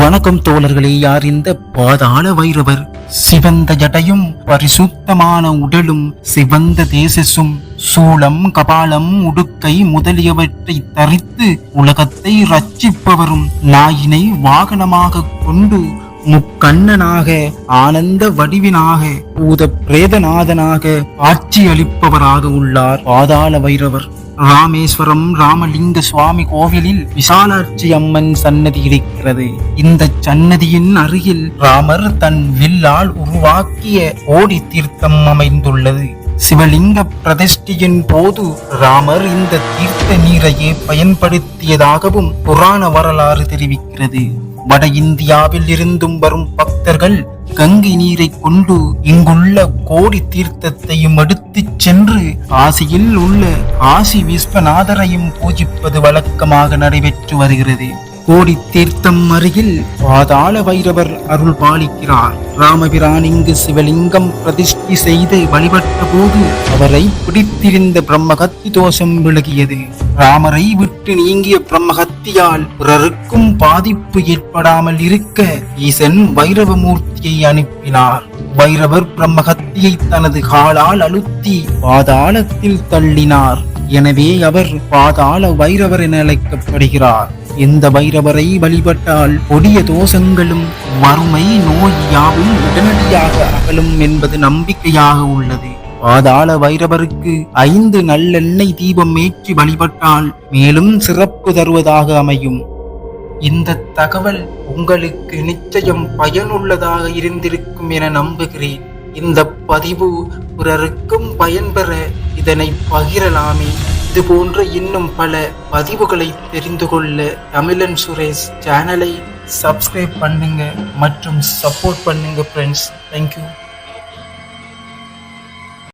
வணக்கம் தோழர்களே யார் இந்த பாதாள வைரவர்? சிவந்த ஜடையும் பரிசுத்தமான உடலும் சிவந்த தேசசும் சூளம் கபாலம் உடுக்கை முதலியவற்றை தரித்து உலகத்தை ரட்சிப்பவரும் நாயினை வாகனமாக கொண்டு முக்கண்ணனாக ஆனந்த வடிவினாக பூத பிரேதநாதனாக ஆட்சி அளிப்பவராக உள்ளார் பாதாள வைரவர். ராமேஸ்வரம் ராமலிங்க சுவாமி கோவிலில் விசாலாட்சி அம்மன் சன்னதி இருக்கிறது. இந்த சன்னதியின் அருகில் ராமர் தன் வில்லால் உருவாக்கிய ஓடி தீர்த்தம் அமைந்துள்ளது. சிவலிங்க பிரதிஷ்டியின் போது ராமர் இந்த தீர்த்த நீரையே பயன்படுத்தியதாகவும் புராண வரலாறு தெரிவிக்கிறது. வட இந்தியாவில் இருந்தும் வரும் பக்தர்கள் கங்கை நீரை கொண்டு இங்குள்ள கோடி தீர்த்தத்தையும் எடுத்துச் சென்று காசியில் உள்ள காசி விஸ்வநாதரையும் பூஜிப்பது வழக்கமாக நடைபெற்று வருகிறது. கோடி தீர்த்தம் அருகில் பாதாள வைரவர் அருள் பாலிக்கிறார். ராமபிரான் இங்கு சிவலிங்கம் பிரதிஷ்டி செய்து வழிபட்ட போது அவரை பிடித்திருந்த பிரம்மகத்தி தோஷம் விலகியது ராமரை விட்டு நீங்கிய பிரம்மகத் சக்தியால் பிறருக்கும் பாதிப்பு ஏற்படாமல் இருக்க ஈசன் வைரவமூர்த்தியை அனுப்பினார். வைரவர் பிரம்மகத்தியை தனது காலால் அழுத்தி பாதாளத்தில் தள்ளினார். எனவே அவர் பாதாள வைரவர் என அழைக்கப்படுகிறார். இந்த வைரவரை வழிபட்டால் கொடிய தோஷங்களும் வறுமை நோய் யாவும் உடனடியாக அகலும் என்பது நம்பிக்கையாக உள்ளது. பாதாள வைரவருக்கு ஐந்து நல்லெண்ணெய் தீபம் ஏற்றி வழிபட்டால் மேலும் சிறப்பு தருவதாக அமையும். இந்த தகவல் உங்களுக்கு நிச்சயம் பயனுள்ளதாக இருந்திருக்கும் என நம்புகிறேன். இந்த பதிவு பிறருக்கும் பயன்பெற இதனை பகிரலாமே. இது போன்ற இன்னும் பல பதிவுகளை தெரிந்து கொள்ள தமிழன் சுரேஷ் சேனலை சப்ஸ்கிரைப் பண்ணுங்க மற்றும் சப்போர்ட் பண்ணுங்க ஃப்ரெண்ட்ஸ் தேங்க்யூ